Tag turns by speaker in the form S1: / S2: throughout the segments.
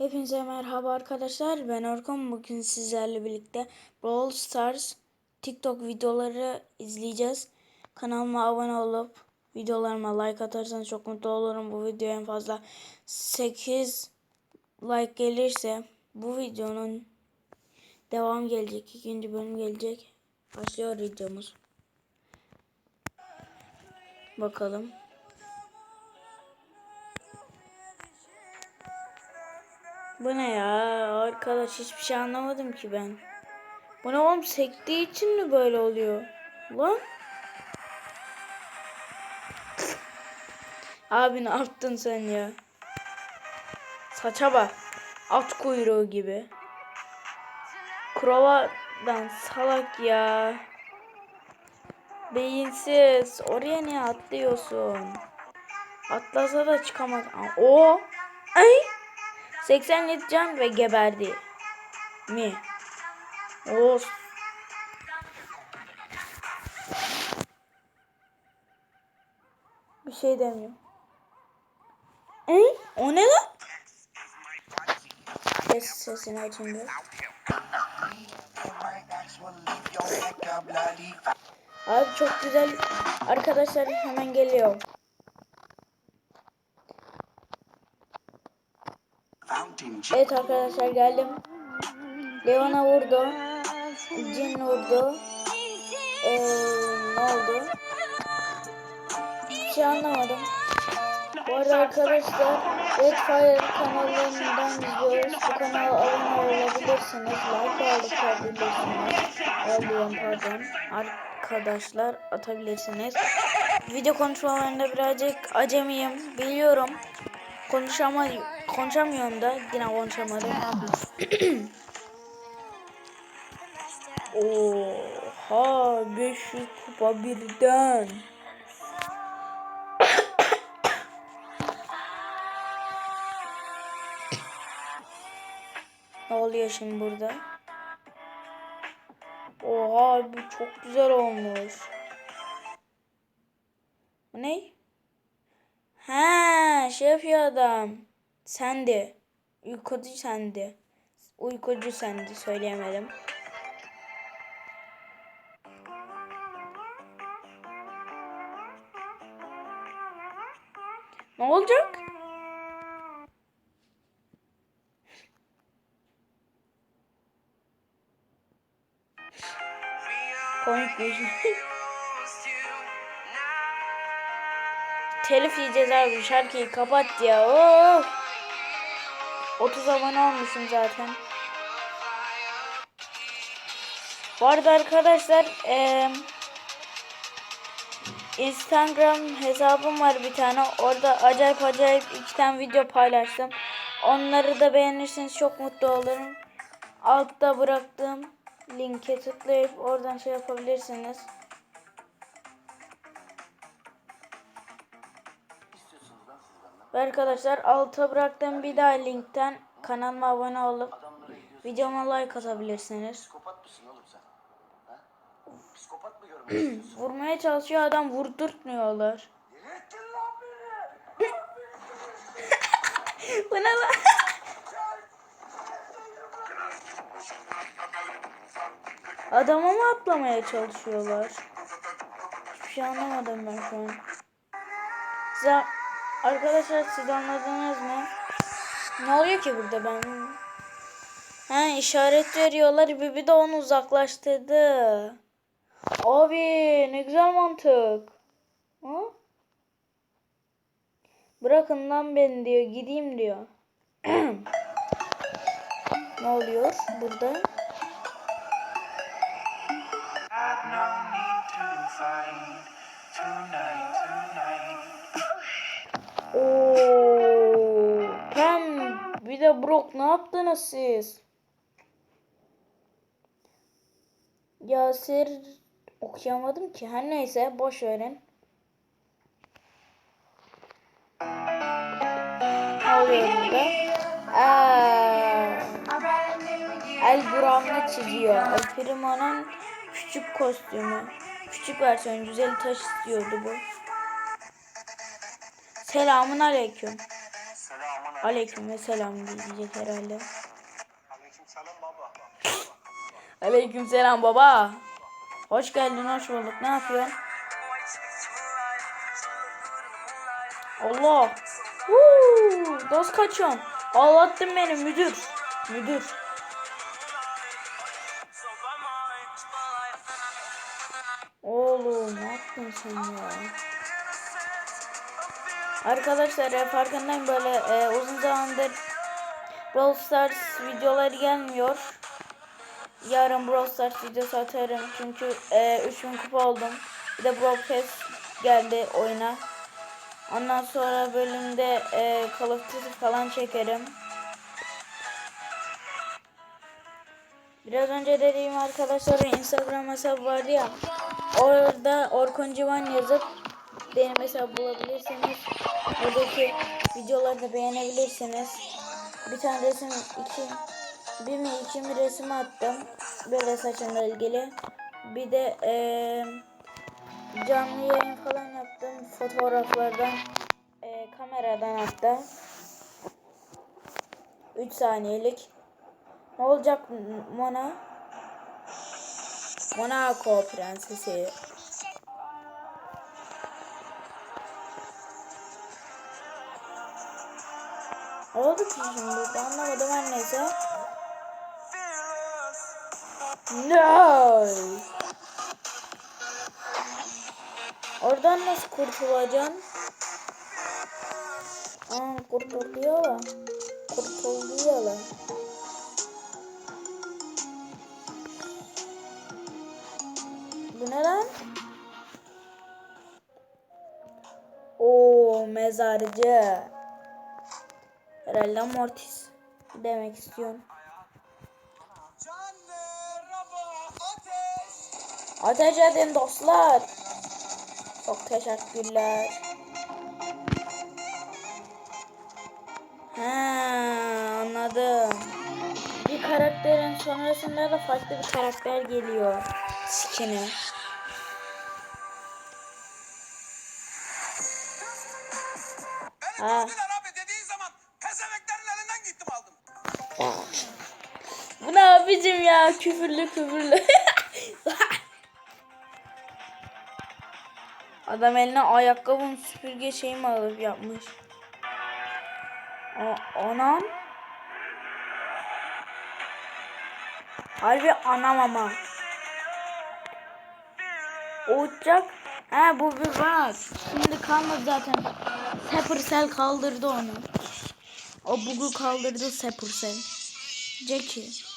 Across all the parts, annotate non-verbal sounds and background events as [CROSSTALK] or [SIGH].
S1: Hepinize merhaba arkadaşlar. Ben Orkun. Bugün sizlerle birlikte Brawl Stars TikTok videoları izleyeceğiz. Kanalıma abone olup videolarıma like atarsanız çok mutlu olurum. Bu video en fazla 8 like gelirse bu videonun devam gelecek. ikinci bölüm gelecek. Başlıyor videomuz. Bakalım. Bu ne ya? Arkadaş hiçbir şey anlamadım ki ben. Bu ne oğlum sektiği için mi böyle oluyor? Lan? Abi ne yaptın sen ya? Saça bak. At kuyruğu gibi. Krovadan salak ya. Beyinsiz. Oraya niye atlıyorsun? Atlasa da çıkamaz. O. Ay. 87 can ve geberdi. Mi? Of. Bir şey demiyorum. Ey, o ne lan? Ses sesini açın. Abi çok güzel. Arkadaşlar hemen geliyor. Evet arkadaşlar geldim. Leon'a vurdu. Jin vurdu. Ee, ne oldu? Hiç şey anlamadım. Bu arada arkadaşlar Redfire kanallarından izliyoruz. Bu kanala abone olabilirsiniz. Like alabilirsiniz. Alıyorum pardon. Arkadaşlar atabilirsiniz. Video kontrollerinde birazcık acemiyim. Biliyorum. Konuşama, konuşamıyorum da yine konuşamadım. [CLEARS THROAT] Oha 500 kupa birden. [CLEARS THROAT] ne oluyor şimdi burada? Oha bu çok güzel olmuş. Bu ne? Ha, şey yapıyor adam. Sendi. Uykucu sendi. Uykucu sendi söyleyemedim. Ne olacak? Komik bir. Telif yiyeceğiz abi şarkıyı kapat ya. Oh. 30 abone olmuşum zaten. Bu arada arkadaşlar eee Instagram hesabım var bir tane. Orada acayip acayip iki tane video paylaştım. Onları da beğenirseniz çok mutlu olurum. Altta bıraktığım linke tıklayıp oradan şey yapabilirsiniz. Ve arkadaşlar alta bıraktığım bir daha linkten kanalıma abone olup videoma like atabilirsiniz. Vurmaya çalışıyor adam vurdurtmuyorlar.
S2: Yettin lan beni!
S1: Bu ne lan? Adama mı atlamaya çalışıyorlar? Hiçbir şey anlamadım ben şu an. Size, arkadaşlar siz anladınız mı? Ne oluyor ki burada ben? Ha işaret veriyorlar. Bibi de onu uzaklaştırdı. Abi ne güzel mantık. Ha? Bırakın lan beni diyor. Gideyim diyor. [CLEARS THROAT] ne oluyor burada?
S3: No need to fight tonight, tonight.
S1: Oo, Pem bir de Brock ne yaptınız siz? Yasir okuyamadım ki. Her neyse boş verin. Ne oluyor burada? Aa, El Buram'ı çiziyor. El Primo'nun küçük kostümü. Küçük versiyon 150 taş istiyordu bu. Selamun aleyküm.
S2: Selamun
S1: Aleyküm ve selam diyecek herhalde.
S2: Aleyküm selam baba.
S1: Aleyküm selam baba. Hoş geldin, hoş bulduk. Ne yapıyorsun? Allah. Woo! Nasıl kaçıyorsun? Ağlattın beni müdür. Müdür. Oğlum ne yaptın sen ya? Arkadaşlar e, farkındayım böyle e, uzun zamandır Brawl Stars videoları gelmiyor. Yarın Brawl Stars videosu atarım çünkü e, 3000 kupa oldum. Bir de Brawl Pass geldi oyuna. Ondan sonra bölümde e, Call of Duty falan çekerim. Biraz önce dediğim arkadaşların Instagram hesabı vardı ya. Orada Orkun Civan yazıp benim hesabı bulabilirsiniz. Oradaki videoları da beğenebilirsiniz. Bir tane resim, iki, bir mi iki mi resim attım. Böyle saçımla ilgili. Bir de eee canlı yayın falan yaptım. Fotoğraflardan, eee, kameradan hatta. 3 saniyelik. Ne olacak Mona? Monaco prensesi. Oldu ki şimdi burada anlamadım her neyse. No. Oradan nasıl kurtulacaksın? Aa kurtuluyor lan. Kurtuluyor lan. Bu ne lan? Oo mezarcı. Herhalde Mortis demek istiyorum. Ateş edin dostlar. Çok teşekkürler. Ha anladım. Bir karakterin sonrasında da farklı bir karakter geliyor. Skin'i. Ha. Abicim ya küfürlü küfürlü. [LAUGHS] Adam eline ayakkabının süpürge şeyi mi alıp yapmış? A anam. Harbi anam ama. O uçacak. He bu bir bak. Şimdi kalmadı zaten. Supercell kaldırdı onu. O bug'u kaldırdı Supercell. Jackie.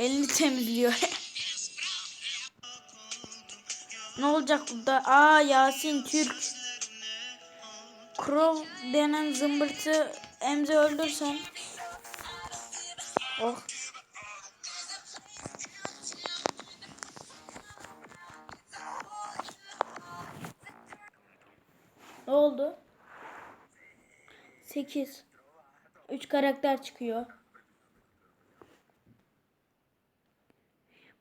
S1: Elini temizliyor. [LAUGHS] ne olacak burada? Aa Yasin Türk. Crow denen zımbırtı emzi öldürsen. Oh. Ne oldu? 8. 3 karakter çıkıyor.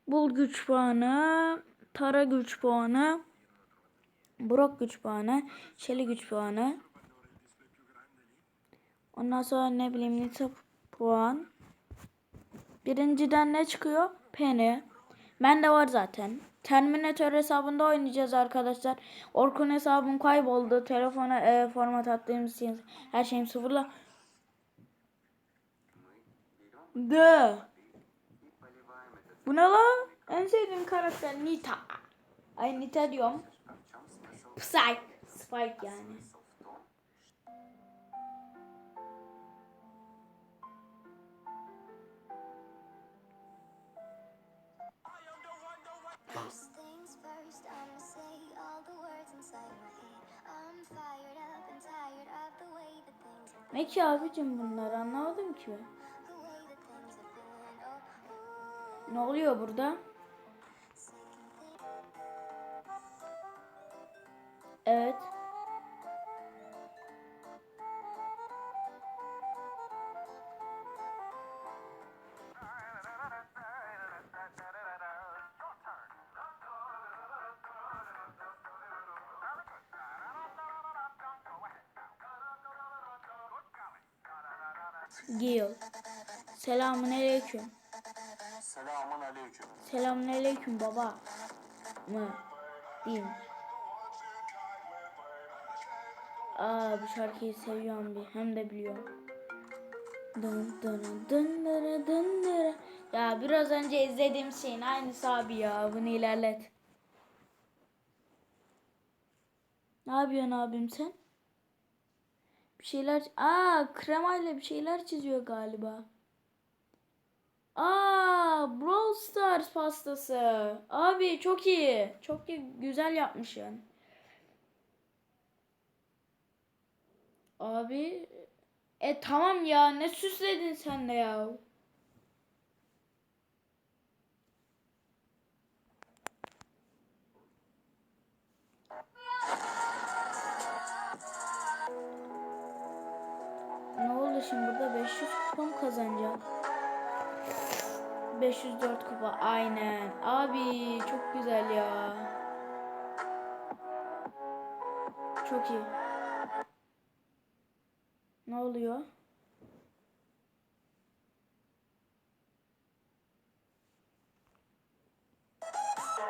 S1: Bul güç puanı, Tara güç puanı, Brock güç puanı, Shelly güç puanı. Ondan sonra ne bileyim Nita puan. Birinciden ne çıkıyor? Penny. Bende var zaten. Terminator hesabında oynayacağız arkadaşlar. Orkun hesabım kayboldu. Telefona e, format attığım için her şeyim sıfırla. De. Bu ne la? En sevdiğim karakter Nita. Ay Nita diyorum. Spike. Spike yani. Ne ki abicim bunlar anlamadım ki. Ne oluyor burada? Evet. Gil. Selamun aleyküm.
S2: Selamun aleyküm.
S1: Selamun aleyküm baba. Mı? Değil. Aa bu şarkıyı seviyorum bir. Hem de biliyorum. Dın dın dın dın dın dın. Ya biraz önce izlediğim şeyin aynısı abi ya. Bunu ilerlet. Ne yapıyorsun abim sen? Bir şeyler... Aa kremayla bir şeyler çiziyor galiba. Aa Brawl Stars pastası. Abi çok iyi. Çok iyi. Güzel yapmışsın. Abi e tamam ya ne süsledin sen de ya. Ne oldu şimdi burada 500 kupa mı kazanacak? 504 kupa aynen. Abi çok güzel ya. Çok iyi. Ne oluyor?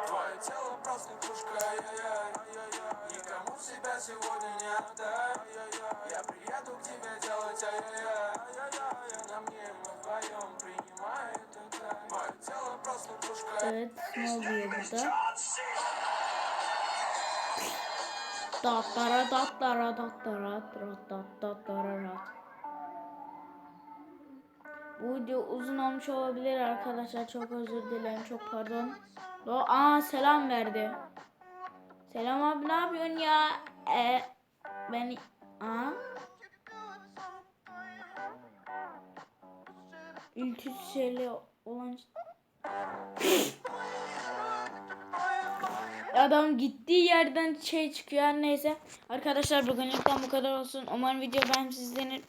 S3: Твое тело просто пушка, ай-яй-яй, ай-яй-яй. Никому себя сегодня не отдай, ай-яй-яй. Я приеду к тебе делать ай-яй-яй, ай-яй-яй. На мне
S1: Evet ne oluyor burada? Datlara datlara datlara datlara datlara dat. Bu video uzun olmuş olabilir arkadaşlar. Çok özür dilerim. Çok pardon. Do Aa selam verdi. Selam abi ne yapıyorsun ya? E ben Aa İltüseli olan Adam gittiği yerden şey çıkıyor her neyse. Arkadaşlar bugünlükten bu kadar olsun. Umarım video sizlerin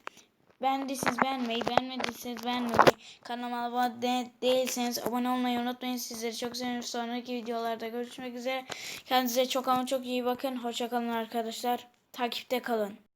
S1: beğendiyseniz beğenmeyi, beğenmediyseniz beğenmeyi, kanalıma abone de- değilseniz abone olmayı unutmayın. Sizleri çok seviyorum. Sonraki videolarda görüşmek üzere. Kendinize çok ama çok iyi bakın. Hoşçakalın arkadaşlar. Takipte kalın.